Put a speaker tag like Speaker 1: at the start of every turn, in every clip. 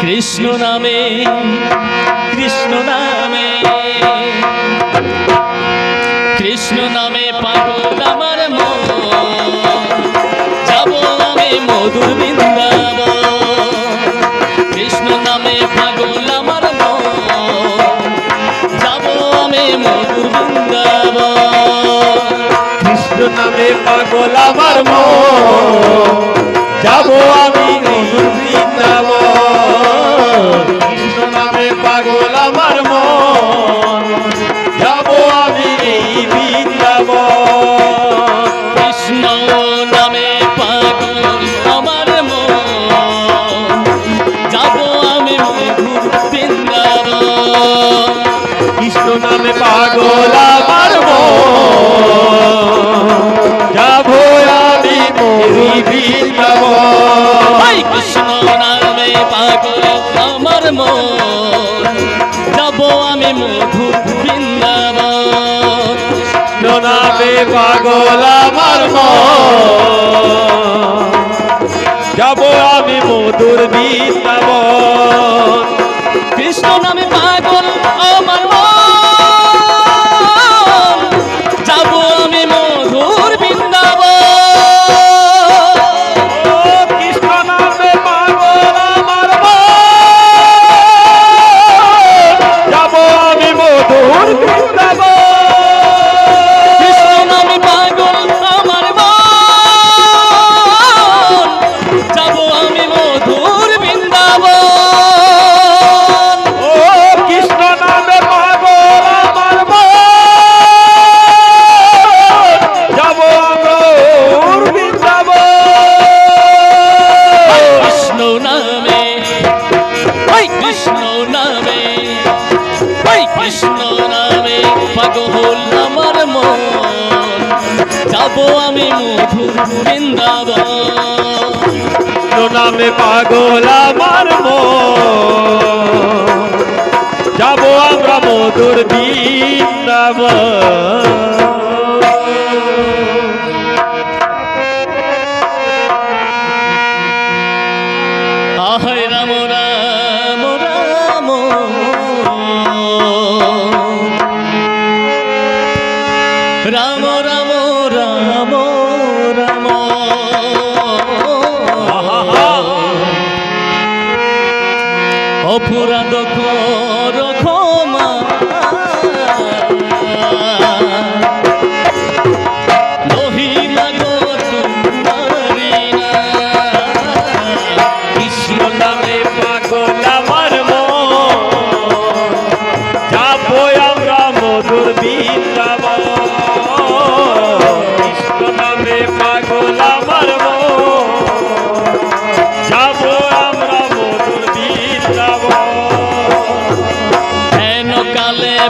Speaker 1: কৃষ্ণ নামে কৃষ্ণ নামে। কৃষ্ণ নামে পাগল আমার যাব আমি মধুর বৃন্দাব কৃষ্ণ নামে পাগল আমার যাব আমি মধুর বৃন্দাব
Speaker 2: কৃষ্ণ নামে পাগল আমার মন। যাব আমি কৃষ্ণ নামে পাগল আমার মন। যাব আমি এই বৃন্দাবন।
Speaker 1: কৃষ্ণ নামে পাগল আমার মন। যাব আমি মধুর বৃন্দাব
Speaker 2: কৃষ্ণ নামে পাগল আমার মন। যাব আমি
Speaker 1: মধুর বৃন্দাবন।
Speaker 2: নামে পাগল আমার মন। যাব
Speaker 1: আমরা মধুর বৃন্দাবন।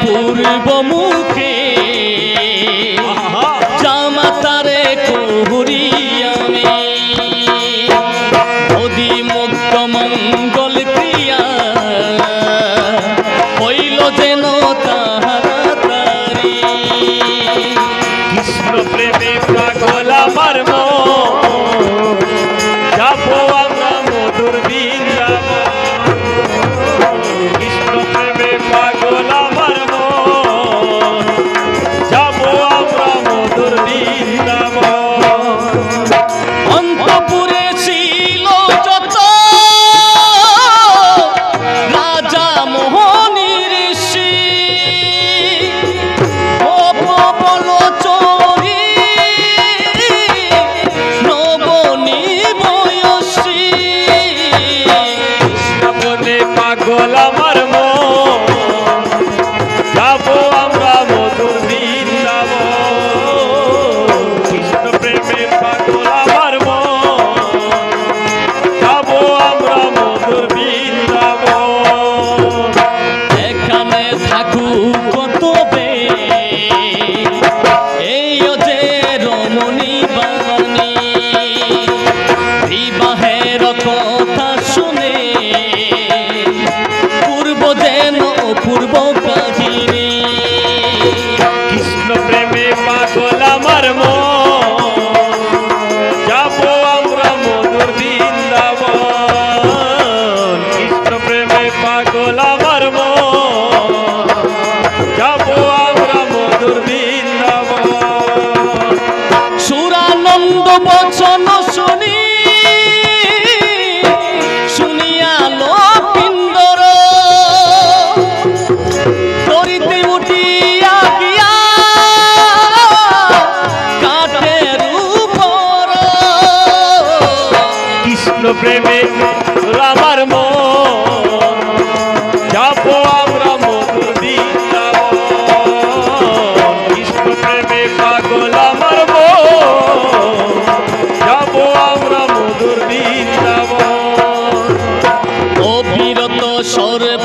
Speaker 1: পূর্ব মুখে জামাতারে কুহুরি
Speaker 2: আমি মোদি মুক্ত
Speaker 1: মঙ্গল প্রিয়া হইল যেন তাহারি
Speaker 2: কৃষ্ণ প্রেমে পাগল আমার মন মন্দ বচন শুনি শুনিয়া পিন্দর তরিতে উঠিয়া গিয়া কাঠের উপর।
Speaker 1: কৃষ্ণ প্রেমে রামার মন।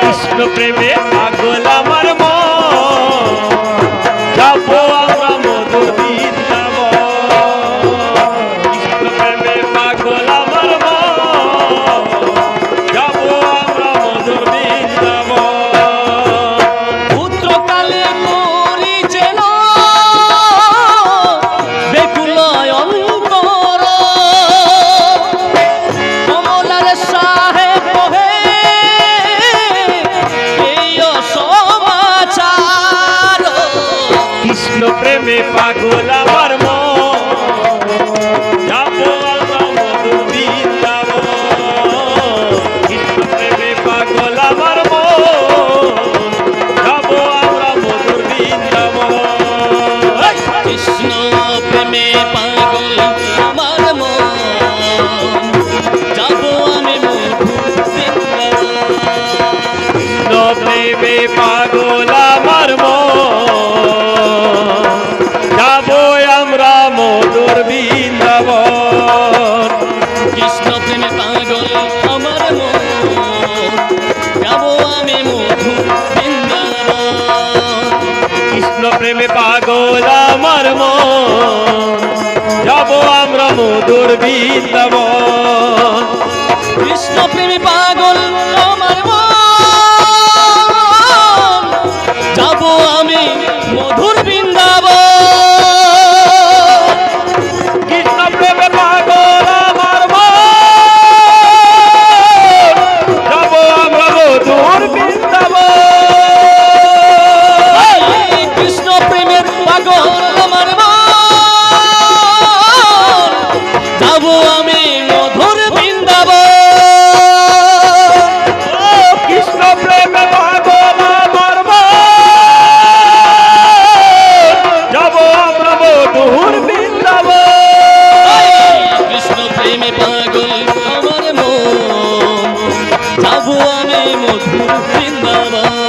Speaker 2: কৃষ্ণ। প্রেমে
Speaker 1: আগলাম। দেবে পাগল আমার যাব
Speaker 2: আমরা মধুর বৃন্দাব
Speaker 1: কৃষ্ণ প্রেমে পাগল আমার যাব আমি মধু
Speaker 2: কৃষ্ণ প্রেমে পাগল আমার যাব আমরা মধুর বৃন্দাব
Speaker 1: কৃষ্ণ
Speaker 2: প্রেমে পাগল আমার ಬೃಂದವಾ